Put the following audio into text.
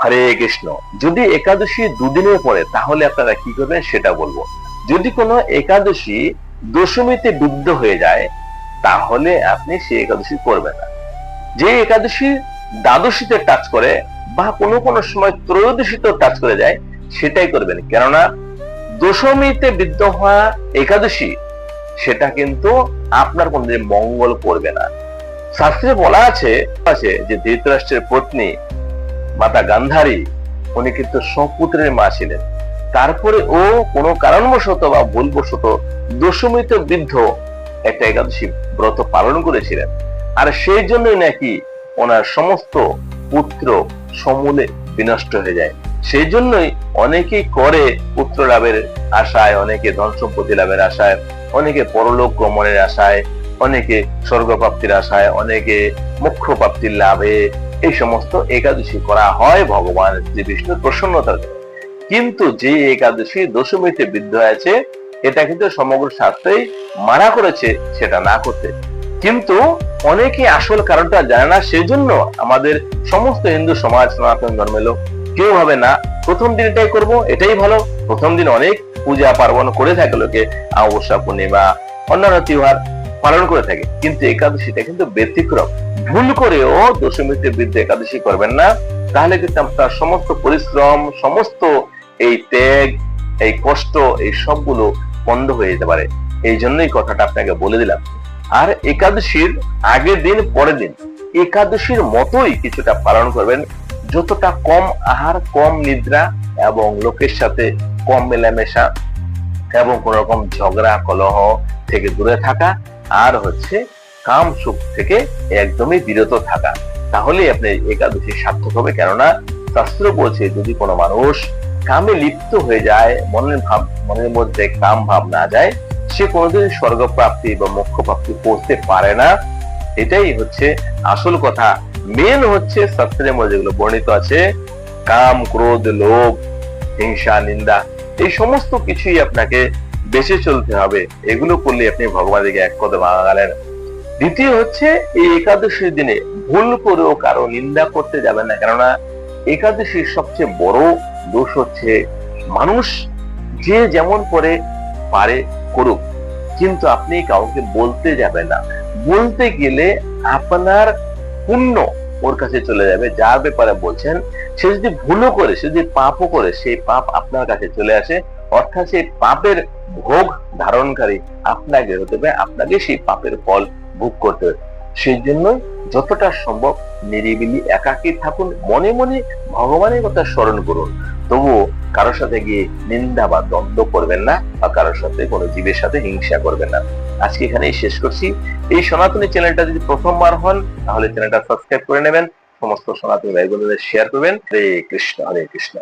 হরে কৃষ্ণ। যদি একাদশী দুদিনে পড়ে, তাহলে আপনারা কি করবেন সেটা বলব। যদি কোনো একাদশী দশমীতে বিদ্ধ হয়ে যায়, তাহলে আপনি সেই একাদশী করবেন না। যে একাদশী দ্বাদশীতে টাচ করে বা কোনো কোনো সময় ত্রয়োদশীতে টাচ করে যায়, সেটাই করবেন। কেননা দশমীতে বিদ্ধ হওয়া একাদশী, সেটা কিন্তু আপনার কোনদিন মঙ্গল করবে না। শাস্ত্রে বলা আছে আছে যে ধৃতরাষ্ট্রের পত্নী মাতা গান্ধারী, উনি কিন্তু সপুত্রের মা ছিলেন। তারপরে ও কোনো কারণবশত বা ভুলবশত দশমীতে বৃদ্ধ একটা একাদশী ব্রত পালন করেছিলেন। আর সেই জন্যই নাকি ওনার সমস্ত পুত্র সমূলে বিনষ্ট হয়ে যায়। সেই জন্যই অনেকেই করে পুত্র লাভের আশায়, অনেকে ধন সম্পত্তি লাভের আশায়, অনেকে পরলোক গমনের আশায়, অনেকে স্বর্গপ্রাপ্তির আশায়, অনেকে মোক্ষ প্রাপ্তির লাভে এই সমস্ত একাদশী করা হয় ভগবান শ্রী বিষ্ণুর প্রসন্নতার জন্য কিন্তু যে একাদশী দশমীতে বৃদ্ধ আছে এটা কিন্তু সমগ্র শাস্ত্রেই মানা করেছে সেটা না করতে। কিন্তু অনেকে আসল কারণটা জানে না সেই জন্য আমাদের সমস্ত হিন্দু সমাজ, সনাতন ধর্মের লোক কেউ ভাবে না, প্রথম দিন এটাই করব, এটাই ভালো। প্রথম দিন অনেক পূজা পার্বণ করে থাকে লোকে অমাবস্যা পূর্ণিমা, অন্যান্য তিহার। পালন করে থাকে। কিন্তু একাদশীটা কিন্তু ব্যতিক্রম। ভুল করেও দশমীতে বৃদ্ধ একাদশী করবেন না। তাহলে কিন্তু আপনার সমস্ত পরিশ্রম, সমস্ত এই ত্যাগ, এই কষ্ট, এই সবগুলো বন্ধ হয়ে যেতে পারে। এই জন্যই কথাটা আপনাকে বলে দিলাম। আর একাদশীর আগের দিন, পরের দিন, একাদশীর মতোই কিছুটা পালন করবেন। যতটা কম আহার, কম নিদ্রা এবং লোকের সাথে কম মেলামেশা এবং কোন রকম ঝগড়া, কলহ থেকে দূরে থাকা আর হচ্ছে কাম সুখ থেকে একদমই বিরত থাকা। তাহলে আপনি একাদশী সার্থক হবে। কেননা শাস্ত্র বলছে, যদি কোনো মানুষ কামে লিপ্ত হয়ে যায়, মনের ভাব, মনের মধ্যে কাম ভাব না যায়, সে কোনোদিন স্বর্গ প্রাপ্তি বা মোক্ষ প্রাপ্তি করতে পারে না। এটাই হচ্ছে আসল কথা। মেন হচ্ছে শাস্ত্রের মধ্যে যেগুলো বর্ণিত আছে, কাম, ক্রোধ, লোভ, হিংসা, নিন্দা, এই সমস্ত কিছুই আপনাকে বেঁচে চলতে হবে। এগুলো করলে আপনি ভগবানকে এক কদম আগালেন দ্বিতীয় হচ্ছে, এই একাদশীর দিনে ভুল করেও কারও নিন্দা করতে যাবেন না। কেননা, একাদশীর সবচেয়ে বড় দোষ হচ্ছে মানুষ যে যেমন করে পারে করুক, কিন্তু আপনি কাউকে বলতে যাবেন না। বলতে গেলে আপনার পুণ্য ওর কাছে চলে যাবে। যার ব্যাপারে বলছেন, সে যদি ভুলও করে, সে যদি পাপও করে, সেই পাপ আপনার কাছে চলে আসে। অর্থাৎ সেই পাপের ভোগ ধারণকারী আপনাকে হতে হবে, আপনাকে সেই পাপের ফল ভোগ করতে সেই জন্য যতটা সম্ভব নিরিবিলি, একাকী থাকুন, মনে মনে ভগবানের কথা স্মরণ করুন। তবুও কারোর সাথে গিয়ে নিন্দা বা দ্বন্দ্ব করবেন না বা কারোর সাথে কোনো জীবের সাথে হিংসা করবেন না। আজকে এখানেই শেষ করছি। এই সনাতনী চ্যানেলটা যদি প্রথমবার হন, তাহলে চ্যানেলটা সাবস্ক্রাইব করে নেবেন, সমস্ত সনাতনী ভাই বোনদের শেয়ার করবেন। হরে কৃষ্ণ হরে কৃষ্ণ।